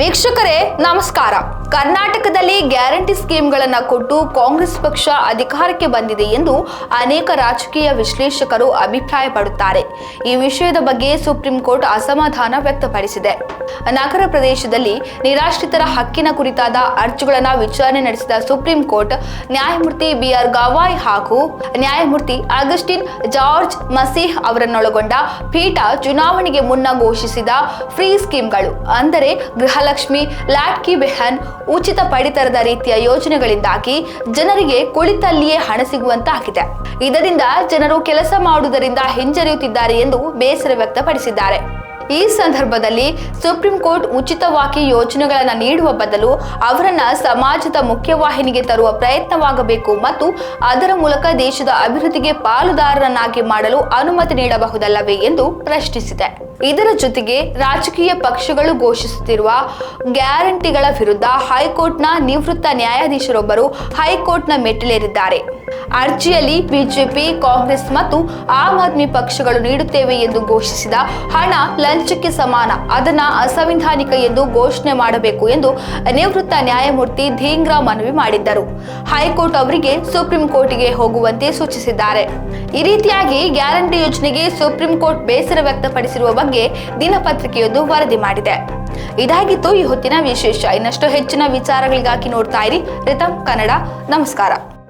ವೀಕ್ಷಕರೇ, ನಮಸ್ಕಾರ. ಕರ್ನಾಟಕದಲ್ಲಿ ಗ್ಯಾರಂಟಿ ಸ್ಕೀಮ್ಗಳನ್ನು ಕೊಟ್ಟು ಕಾಂಗ್ರೆಸ್ ಪಕ್ಷ ಅಧಿಕಾರಕ್ಕೆ ಬಂದಿದೆ ಎಂದು ಅನೇಕ ರಾಜಕೀಯ ವಿಶ್ಲೇಷಕರು ಅಭಿಪ್ರಾಯಪಡುತ್ತಾರೆ. ಈ ವಿಷಯದ ಬಗ್ಗೆ ಸುಪ್ರೀಂ ಕೋರ್ಟ್ ಅಸಮಾಧಾನ ವ್ಯಕ್ತಪಡಿಸಿದೆ. ನಗರ ಪ್ರದೇಶದಲ್ಲಿ ನಿರಾಶ್ರಿತರ ಹಕ್ಕಿನ ಕುರಿತಾದ ಅರ್ಜಿಗಳನ್ನು ವಿಚಾರಣೆ ನಡೆಸಿದ ಸುಪ್ರೀಂ ಕೋರ್ಟ್, ನ್ಯಾಯಮೂರ್ತಿ ಬಿಆರ್ ಗವಾಯ್ ಹಾಗೂ ನ್ಯಾಯಮೂರ್ತಿ ಅಗಸ್ಟಿನ್ ಜಾರ್ಜ್ ಮಸೀಹ್ ಅವರನ್ನೊಳಗೊಂಡ ಪೀಠ ಚುನಾವಣೆಗೆ ಮುನ್ನ ಘೋಷಿಸಿದ ಫ್ರೀ ಸ್ಕೀಮ್ಗಳು, ಅಂದರೆ ಗೃಹಲಕ್ಷ್ಮಿ ಲಾಟ್ಕಿ ಬೆಹನ್ ಉಚಿತ ಪಡಿತರದ ರೀತಿಯ ಯೋಜನೆಗಳಿಂದಾಗಿ ಜನರಿಗೆ ಕುಳಿತಲ್ಲಿಯೇ ಹಣ ಸಿಗುವಂತಾಗಿದೆ. ಇದರಿಂದ ಜನರು ಕೆಲಸ ಮಾಡುವುದರಿಂದ ಹಿಂಜರಿಯುತ್ತಿದ್ದಾರೆ ಎಂದು ಬೇಸರ ವ್ಯಕ್ತಪಡಿಸಿದ್ದಾರೆ. ಈ ಸಂದರ್ಭದಲ್ಲಿ ಸುಪ್ರೀಂ ಕೋರ್ಟ್ ಉಚಿತವಾಗಿ ಯೋಜನೆಗಳನ್ನು ನೀಡುವ ಬದಲು ಅವರನ್ನ ಸಮಾಜದ ಮುಖ್ಯವಾಹಿನಿಗೆ ತರುವ ಪ್ರಯತ್ನವಾಗಬೇಕು ಮತ್ತು ಅದರ ಮೂಲಕ ದೇಶದ ಅಭಿವೃದ್ಧಿಗೆ ಪಾಲುದಾರರನ್ನಾಗಿ ಮಾಡಲು ಅನುಮತಿ ನೀಡಬಹುದಲ್ಲವೇ ಎಂದು ಪ್ರಶ್ನಿಸಿದೆ. ಇದರ ಜೊತೆಗೆ ರಾಜಕೀಯ ಪಕ್ಷಗಳು ಘೋಷಿಸುತ್ತಿರುವ ಗ್ಯಾರಂಟಿಗಳ ವಿರುದ್ಧ ಹೈಕೋರ್ಟ್ನ ನಿವೃತ್ತ ನ್ಯಾಯಾಧೀಶರೊಬ್ಬರು ಹೈಕೋರ್ಟ್ನ ಮೆಟ್ಟಿಲೇರಿದ್ದಾರೆ. ಅರ್ಜಿಯಲ್ಲಿ ಬಿಜೆಪಿ, ಕಾಂಗ್ರೆಸ್ ಮತ್ತು ಆಮ್ ಆದ್ಮಿ ಪಕ್ಷಗಳು ನೀಡುತ್ತೇವೆ ಎಂದು ಘೋಷಿಸಿದ ಹಣ ಲಂಚಕ್ಕೆ ಸಮಾನ. ಅದನ್ನ ಅಸಂವಿಧಾನಿಕ ಎಂದು ಘೋಷಣೆ ಮಾಡಬೇಕು ಎಂದು ನಿವೃತ್ತ ನ್ಯಾಯಮೂರ್ತಿ ಧೀಂಗ್ರಾ ಮನವಿ ಮಾಡಿದ್ದರು. ಹೈಕೋರ್ಟ್ ಅವರಿಗೆ ಸುಪ್ರೀಂ ಕೋರ್ಟ್ಗೆ ಹೋಗುವಂತೆ ಸೂಚಿಸಿದ್ದಾರೆ. ಈ ರೀತಿಯಾಗಿ ಗ್ಯಾರಂಟಿ ಯೋಜನೆಗೆ ಸುಪ್ರೀಂ ಕೋರ್ಟ್ ಬೇಸರ ವ್ಯಕ್ತಪಡಿಸಿರುವ ಬಗ್ಗೆ ದಿನಪತ್ರಿಕೆಯೊಂದು ವರದಿ ಮಾಡಿದೆ. ಇದಾಗಿತ್ತು ಈ ಹೊತ್ತಿನ ವಿಶೇಷ. ಇನ್ನಷ್ಟು ಹೆಚ್ಚಿನ ವಿಚಾರಗಳಿಗಾಗಿ ನೋಡ್ತಾ ಇರಿ. ಕನ್ನಡ. ನಮಸ್ಕಾರ.